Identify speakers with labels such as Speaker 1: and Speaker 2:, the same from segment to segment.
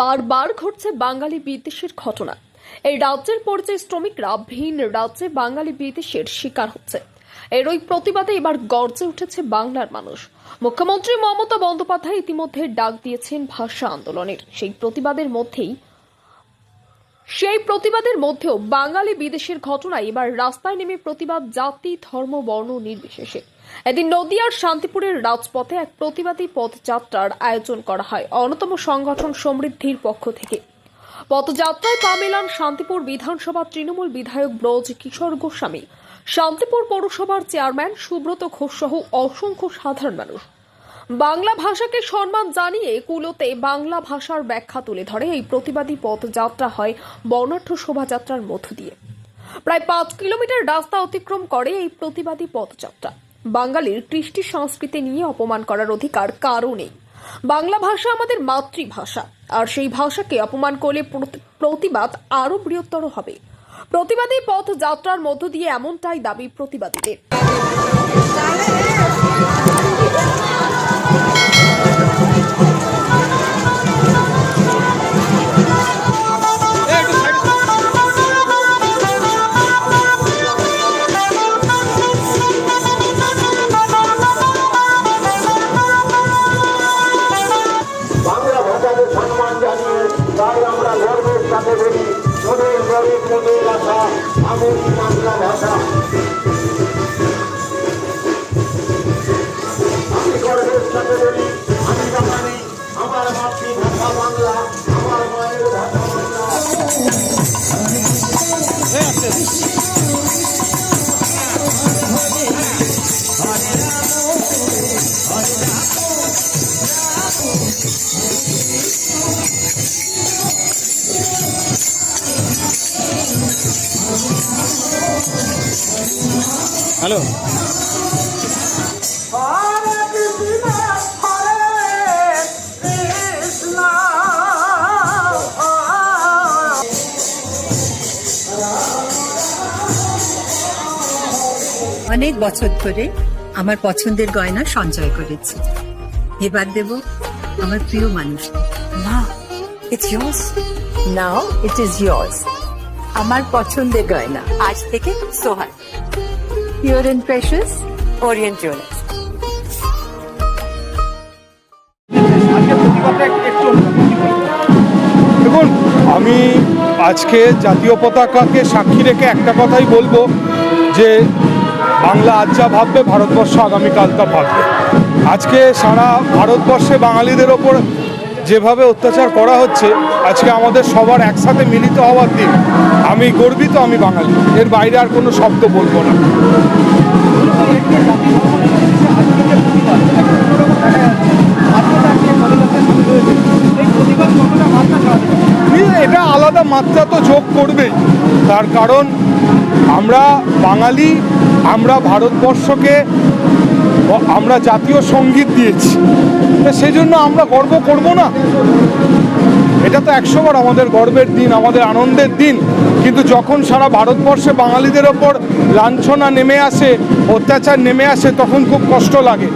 Speaker 1: বারবার ঘটছে বাঙালি বিদেশের ঘটনা। এই রাজ্যের পরিচয় শ্রমিকরা ভিন রাজ্যে বাঙালি বিদেশের শিকার হচ্ছে। এর ওই প্রতিবাদে এবার গর্জে উঠেছে বাংলার মানুষ। মুখ্যমন্ত্রী মমতা বন্দ্যোপাধ্যায় ইতিমধ্যে ডাক দিয়েছেন ভাষা আন্দোলনের। সেই প্রতিবাদের মধ্যেই সেই প্রতিবাদের মধ্যেও বাঙালি বিদেশের ঘটনায় এবার রাস্তায় নেমে প্রতিবাদ জাতি, ধর্ম, বর্ণ নির্বিশেষে। এদিন নদিয়ার শান্তিপুরের রাজপথে এক প্রতিবাদী পথযাত্রার আয়োজন করা হয়। অন্যতম সংগঠন সমৃদ্ধির পক্ষ থেকে। পথযাত্রায় পা শান্তিপুর বিধানসভা তৃণমূল বিধায়ক ব্রজ কিশোর গোস্বামী, শান্তিপুর পৌরসভার চেয়ারম্যান সুব্রত ঘোষ সহ অসংখ্য সাধারণ মানুষ। বাংলা ভাষাকে সম্মান জানিয়ে কুলোতে বাংলা ভাষার ব্যাখ্যা তুলে ধরে এই প্রতিবাদী পথযাত্রা হয় বর্ণাঢ্য শোভাযাত্রার মধ্য দিয়ে। প্রায় পাঁচ কিলোমিটার রাস্তা অতিক্রম করে এই প্রতিবাদী পথযাত্রা। বাঙালির কৃষ্টি সংস্কৃতি নিয়ে অপমান করার অধিকার কারও নেই বাংলা ভাষা আমাদের মাতৃভাষা, আর সেই ভাষাকে অপমান করলে প্রতিবাদ আরও বৃহত্তর হবে। প্রতিবাদী পথ যাত্রার মধ্য দিয়ে এমনটাই দাবি প্রতিবাদীদের।
Speaker 2: ভাষা আমাদের বাংলা ভাষা আমি আমার মাতৃভাষা বাংলা আমার মায়ের ভাষা বাংলা
Speaker 3: হ্যালো।
Speaker 4: অনেক বছর ধরে আমার পছন্দের গয়না সঞ্চয় করেছি। এবার দেব আমার প্রিয় মানুষ।
Speaker 5: না it's yours. Now it is yours আমার পছন্দের গয়না। আজ থেকে Sohan pure and precious Orient jewellers
Speaker 3: দেখুন, আমি আজকে জাতীয় পতাকাকে সাক্ষী রেখে একটা কথাই বলব যে বাংলা আজ যা ভাববে, ভারতবর্ষ আগামীকাল তা ভাববে। আজকে সারা ভারতবর্ষে বাঙালিদের ওপর যেভাবে অত্যাচার করা হচ্ছে, আজকে আমাদের সবার একসাথে মিলিত হওয়ার দিন। আমি গর্বিত আমি বাঙালি, এর বাইরে আর কোনো শব্দ বলব না। এটা আলাদা মাত্রা তো যোগ করবেই। তার কারণ, আমরা বাঙালি, আমরা ভারতবর্ষকে আমরা জাতীয় সংগীত দিয়েছি। সেই জন্য আমরা গর্ব করব না। এটা তো একশোবার আমাদের গর্বের দিন, আমাদের আনন্দের দিন। কিন্তু যখন সারা ভারতবর্ষে বাঙালিদের ওপর লাঞ্ছনা নেমে আসে, অত্যাচার নেমে আসে, তখন খুব কষ্ট লাগে।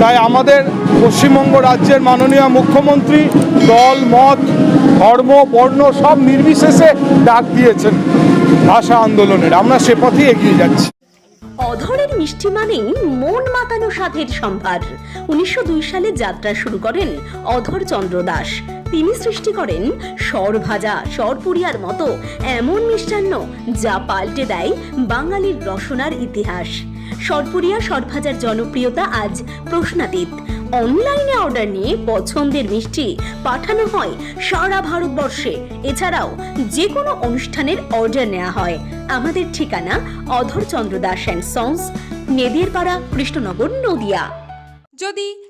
Speaker 3: তাই আমাদের পশ্চিমবঙ্গ রাজ্যের মাননীয় মুখ্যমন্ত্রী দল, মত, ধর্ম, বর্ণ সব নির্বিশেষে ডাক দিয়েছেন। ভাষা আন্দোলনের। আমরা সে পথেই এগিয়ে যাচ্ছি।
Speaker 6: অধরের মিষ্টি মানেই মন মাতানো সাধের সম্ভার। উনিশশো দুই সালে যাত্রা শুরু করেন অধর চন্দ্র দাস। তিনি সৃষ্টি করেন সরভাজা সরপুরিয়ার মতো এমন মিষ্টান্ন যা পাল্টে দেয় বাঙালির রসনার ইতিহাস। সরপুরিয়া সরভাজার জনপ্রিয়তা আজ প্রশ্নাতীত। অনলাইনে অর্ডার নিয়ে পছন্দের মিষ্টি পাঠানো হয় সারা ভারতবর্ষে। এছাড়াও যে কোনো অনুষ্ঠানের অর্ডার নেওয়া হয়। আমাদের ঠিকানা অধরচন্দ্র দাস অ্যান্ড সন্স নেদিরপাড়া কৃষ্ণনগর, নদিয়া।
Speaker 7: যদি